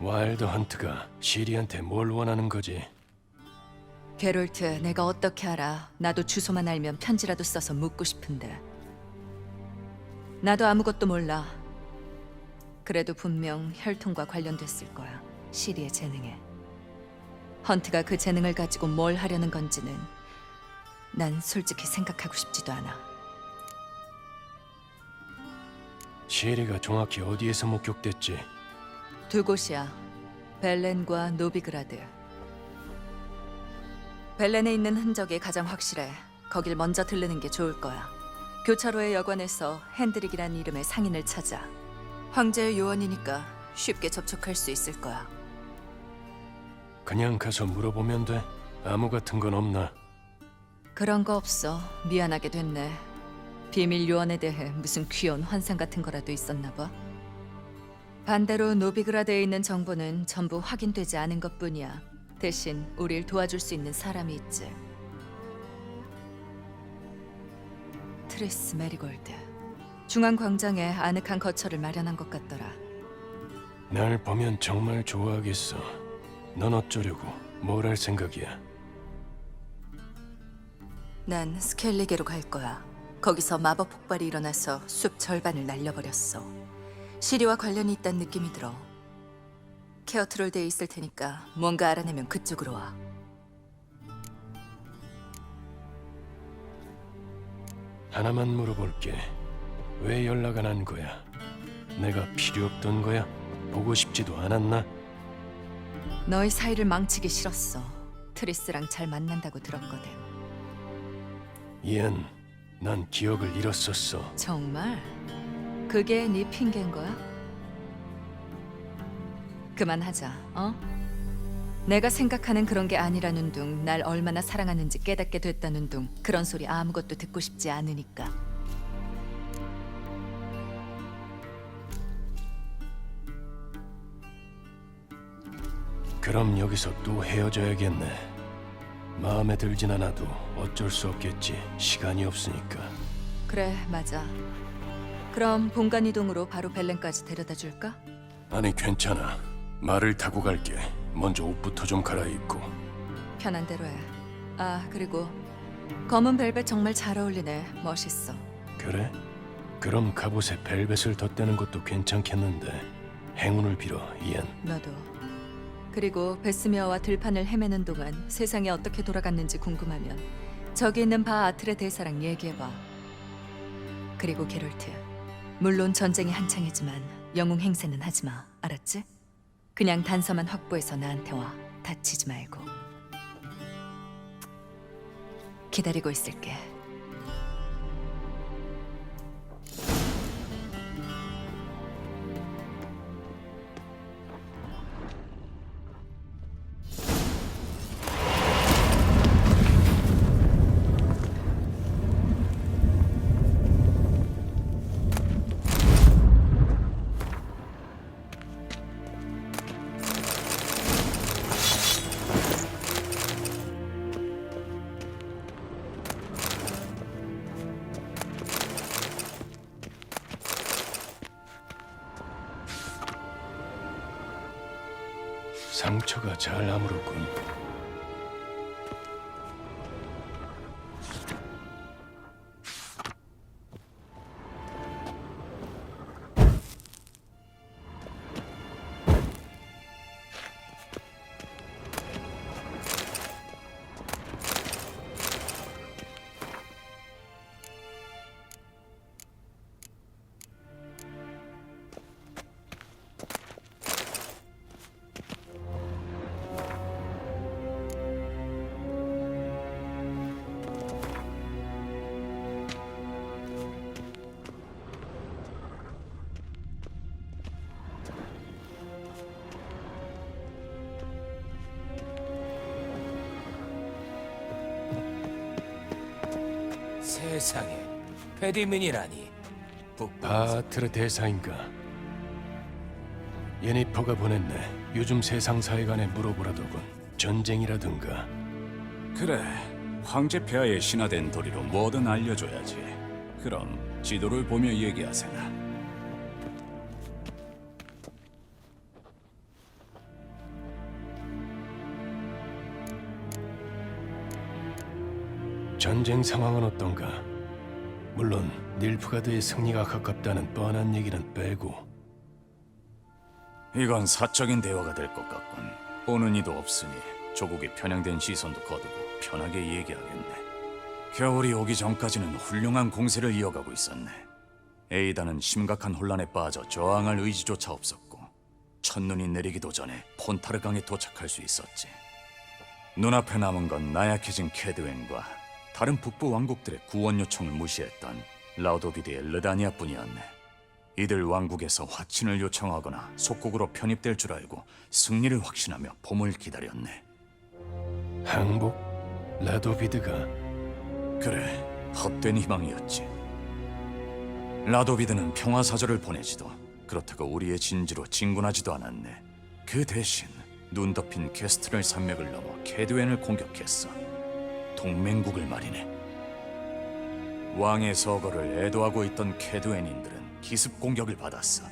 와일드 헌트가 시리한테 뭘 원하는 거지? 게롤트, 내가 어떻게 알아? 나도 주소만 알면 편지라도 써서 묻고 싶은데. 나도 아무것도 몰라. 그래도 분명 혈통과 관련됐을 거야. 시리의 재능에. 헌트가 그 재능을 가지고 뭘 하려는 건지는 난 솔직히 생각하고 싶지도 않아. 시리가 정확히 어디에서 목격됐지? 두 곳이야. 벨렌과 노비그라드. 벨렌에 있는 흔적이 가장 확실해. 거길 먼저 들르는 게 좋을 거야. 교차로의 여관에서 핸드릭이란 이름의 상인을 찾아. 황제의 요원이니까 쉽게 접촉할 수 있을 거야. 그냥 가서 물어보면 돼. 아무 같은 건 없나? 그런 거 없어. 미안하게 됐네. 비밀 요원에 대해 무슨 귀여운 환상 같은 거라도 있었나 봐. 반대로 노비그라드에 있는 정보는 전부 확인되지 않은 것뿐이야. 대신 우릴 도와줄 수 있는 사람이 있지. 트레스 메리골드. 중앙 광장에 아늑한 거처를 마련한 것 같더라. 날 보면 정말 좋아하겠어. 넌 어쩌려고? 뭘 할 생각이야? 난 스켈리게로 갈 거야. 거기서 마법 폭발이 일어나서 숲 절반을 날려버렸어. 시리와 관련이 있다는 느낌이 들어. 케어트롤대에 있을 테니까 뭔가 알아내면 그쪽으로 와. 하나만 물어볼게. 왜 연락 안 한 거야? 내가 필요 없던 거야? 보고 싶지도 않았나? 너희 사이를 망치기 싫었어. 트리스랑 잘 만난다고 들었거든. 이안, 난 기억을 잃었었어. 정말? 그게 네 핑계인 거야? 그만하자, 어? 내가 생각하는 그런 게 아니라는 둥, 날 얼마나 사랑하는지 깨닫게 됐다는 둥, 그런 소리 아무것도 듣고 싶지 않으니까. 그럼 여기서 또 헤어져야겠네. 마음에 들진 않아도 어쩔 수 없겠지. 시간이 없으니까. 그래, 맞아. 그럼 본관 이동으로 바로 벨렌까지 데려다 줄까? 아니 괜찮아. 말을 타고 갈게. 먼저 옷부터 좀 갈아입고. 편한 대로 해. 아, 그리고 검은 벨벳 정말 잘 어울리네. 멋있어. 그래? 그럼 갑옷에 벨벳을 덧대는 것도 괜찮겠는데. 행운을 빌어, 이안. 너도. 그리고 베스미어와 들판을 헤매는 동안 세상이 어떻게 돌아갔는지 궁금하면 저기 있는 바 아틀의 대사랑 얘기해봐. 그리고 게롤트. 물론 전쟁이 한창이지만 영웅 행세는 하지 마. 알았지? 그냥 단서만 확보해서 나한테 와. 다치지 말고. 기다리고 있을게. 상처가 잘 아물었군. 세상에 패디민이라니 북방 바트르 아, 대사인가? 예니퍼가 보냈네. 요즘 세상 사회관에 물어보라더군. 전쟁이라든가. 그래, 황제 폐하의 신화된 도리로 뭐든 알려줘야지. 그럼 지도를 보며 얘기하세나. 전쟁 상황은 어떤가? 물론 닐프가드의 승리가 가깝다는 뻔한 얘기는 빼고 이건 사적인 대화가 될 것 같군. 보는 이도 없으니 조국의 편향된 시선도 거두고 편하게 얘기하겠네. 겨울이 오기 전까지는 훌륭한 공세를 이어가고 있었네. 에이다는 심각한 혼란에 빠져 저항할 의지조차 없었고 첫눈이 내리기도 전에 폰타르강에 도착할 수 있었지. 눈앞에 남은 건 나약해진 캐드웬과 다른 북부 왕국들의 구원 요청을 무시했던 라우도비드의 르다니아뿐이었네. 이들 왕국에서 화친을 요청하거나 속국으로 편입될 줄 알고 승리를 확신하며 봄을 기다렸네. 항복? 라도비드가 그래, 헛된 희망이었지. 라도비드는 평화 사절을 보내지도 그렇다고 우리의 진지로 진군하지도 않았네. 그 대신 눈 덮인 캐스트럴 산맥을 넘어 캐드웬을 공격했어. 동맹국을 말이네. 왕의 서거를 애도하고 있던 캐드웬인들은 기습 공격을 받았어.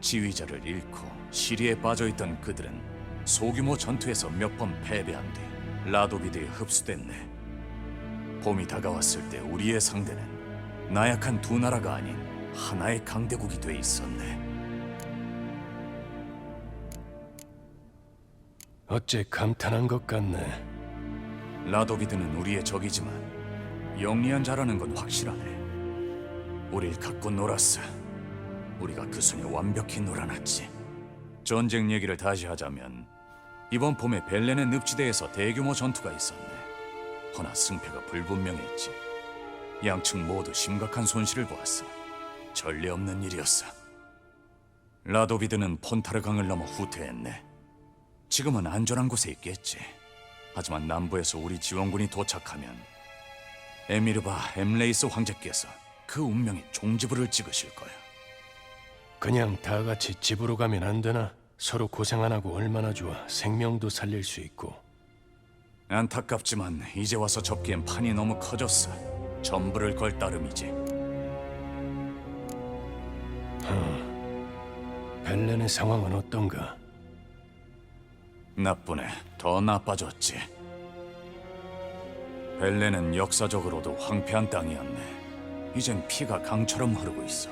지휘자를 잃고 시리에 빠져있던 그들은 소규모 전투에서 몇 번 패배한 뒤 라도비드에 흡수됐네. 봄이 다가왔을 때 우리의 상대는 나약한 두 나라가 아닌 하나의 강대국이 돼 있었네. 어째 감탄한 것 같네. 라도비드는 우리의 적이지만 영리한 자라는 건 확실하네. 우릴 갖고 놀았어. 우리가 그 손에 완벽히 놀아놨지. 전쟁 얘기를 다시 하자면 이번 봄에 벨렌의 늪지대에서 대규모 전투가 있었네. 허나 승패가 불분명했지. 양측 모두 심각한 손실을 보았어. 전례 없는 일이었어. 라도비드는 폰타르 강을 넘어 후퇴했네. 지금은 안전한 곳에 있겠지. 하지만 남부에서 우리 지원군이 도착하면 에미르바 엠레이스 황제께서 그 운명의 종지부를 찍으실 거야. 그냥 다 같이 집으로 가면 안 되나? 서로 고생 안 하고 얼마나 좋아. 생명도 살릴 수 있고. 안타깝지만 이제 와서 접기엔 판이 너무 커졌어. 전부를 걸 따름이지. 벨렌의 상황은 어떤가? 나쁘네. 더 나빠졌지. 벨레는 역사적으로도 황폐한 땅이었네. 이젠 피가 강처럼 흐르고 있어.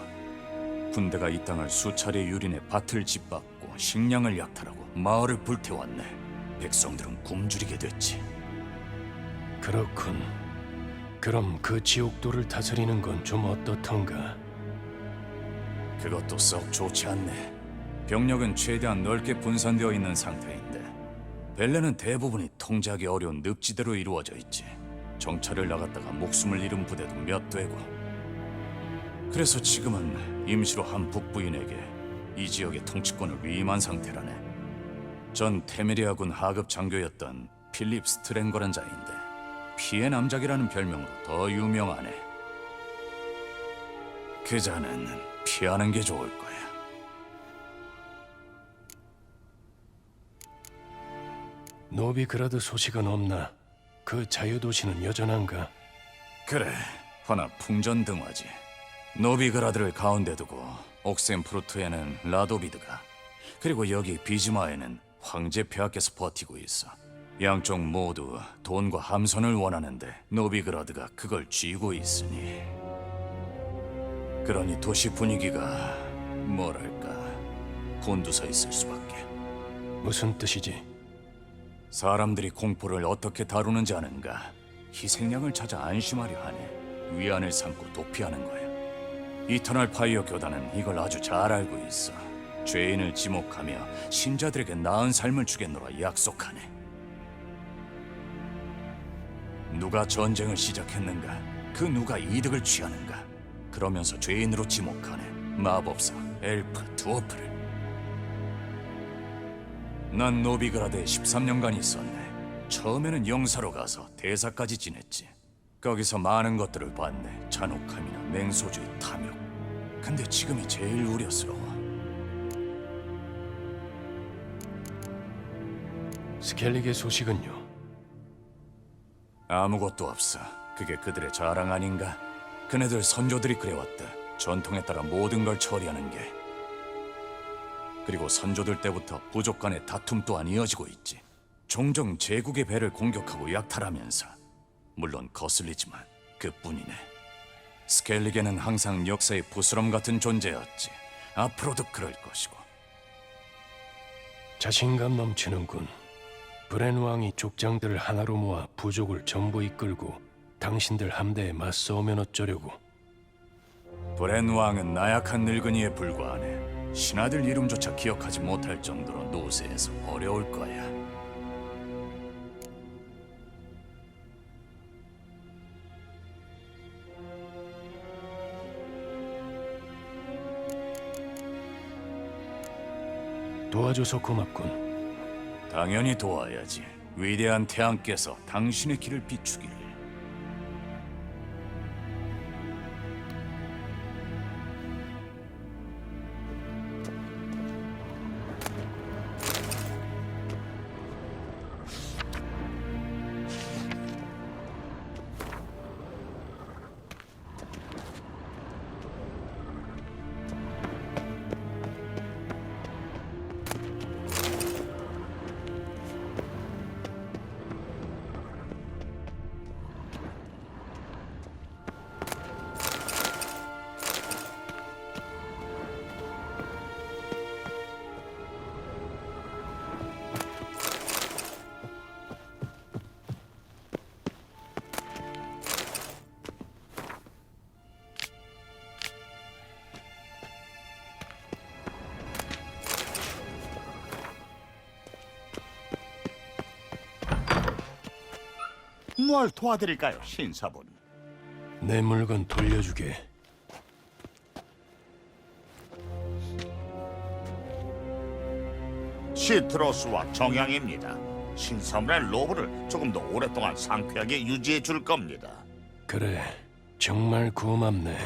군대가 이 땅을 수차례 유린해 밭을 짓밟고 식량을 약탈하고 마을을 불태웠네. 백성들은 굶주리게 됐지. 그렇군. 그럼 그 지옥도를 다스리는 건 좀 어떻던가? 그것도 썩 좋지 않네. 병력은 최대한 넓게 분산되어 있는 상태인데 벨레는 대부분이 통제하기 어려운 늪지대로 이루어져 있지. 정찰을 나갔다가 목숨을 잃은 부대도 몇 되고. 그래서 지금은 임시로 한 북부인에게 이 지역의 통치권을 위임한 상태라네. 전 테메리아군 하급 장교였던 필립 스트랭거란 자인데 피해 남작이라는 별명으로 더 유명하네. 그 자는 피하는 게 좋을 거야. 노비그라드 소식은 없나? 그 자유도시는 여전한가? 그래, 허나 풍전등화지. 노비그라드를 가운데 두고 옥센프루트에는 라도비드가 그리고 여기 비즈마에는 황제 폐하께서 버티고 있어. 양쪽 모두 돈과 함선을 원하는데 노비그라드가 그걸 쥐고 있으니 그러니 도시 분위기가 뭐랄까 곤두서 있을 수밖에. 무슨 뜻이지? 사람들이 공포를 어떻게 다루는지 아는가? 희생양을 찾아 안심하려 하네. 위안을 삼고 도피하는 거야. 이터널 파이어 교단은 이걸 아주 잘 알고 있어. 죄인을 지목하며 신자들에게 나은 삶을 주겠노라 약속하네. 누가 전쟁을 시작했는가? 그 누가 이득을 취하는가? 그러면서 죄인으로 지목하네. 마법사, 엘프, 두어프를. 난 노비그라드에 13년간 있었네. 처음에는 영사로 가서 대사까지 지냈지. 거기서 많은 것들을 봤네. 잔혹함이나 맹소주의 탐욕. 근데 지금이 제일 우려스러워. 스켈릭의 소식은요? 아무것도 없어. 그게 그들의 자랑 아닌가? 그네들 선조들이 그래왔다. 전통에 따라 모든 걸 처리하는 게. 그리고 선조들 때부터 부족 간의 다툼 또한 이어지고 있지. 종종 제국의 배를 공격하고 약탈하면서 물론 거슬리지만 그뿐이네. 스켈리게는 항상 역사의 부스럼 같은 존재였지. 앞으로도 그럴 것이고. 자신감 넘치는군. 브렌 왕이 족장들을 하나로 모아 부족을 전부 이끌고 당신들 함대에 맞서오면 어쩌려고? 브렌 왕은 나약한 늙은이에 불과하네. 신하들 이름조차 기억하지 못할 정도로 노세에서 어려울 거야. 도와줘서 고맙군. 당연히 도와야지. 위대한 태양께서 당신의 길을 비추기를. 뭘 도와드릴까요, 신사분? 내 물건 돌려주게. 시트로스와 정향입니다. 신사분의 로브를 조금 더 오랫동안 상쾌하게 유지해 줄 겁니다. 그래, 정말 고맙네.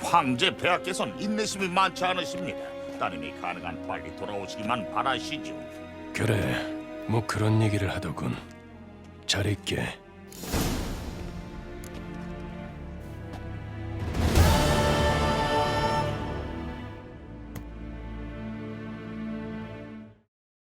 황제 폐하께서는 인내심이 많지 않으십니다. 따님이 가능한 빨리 돌아오시기만 바라시죠. 그래, 뭐 그런 얘기를 하더군. 잘 있게.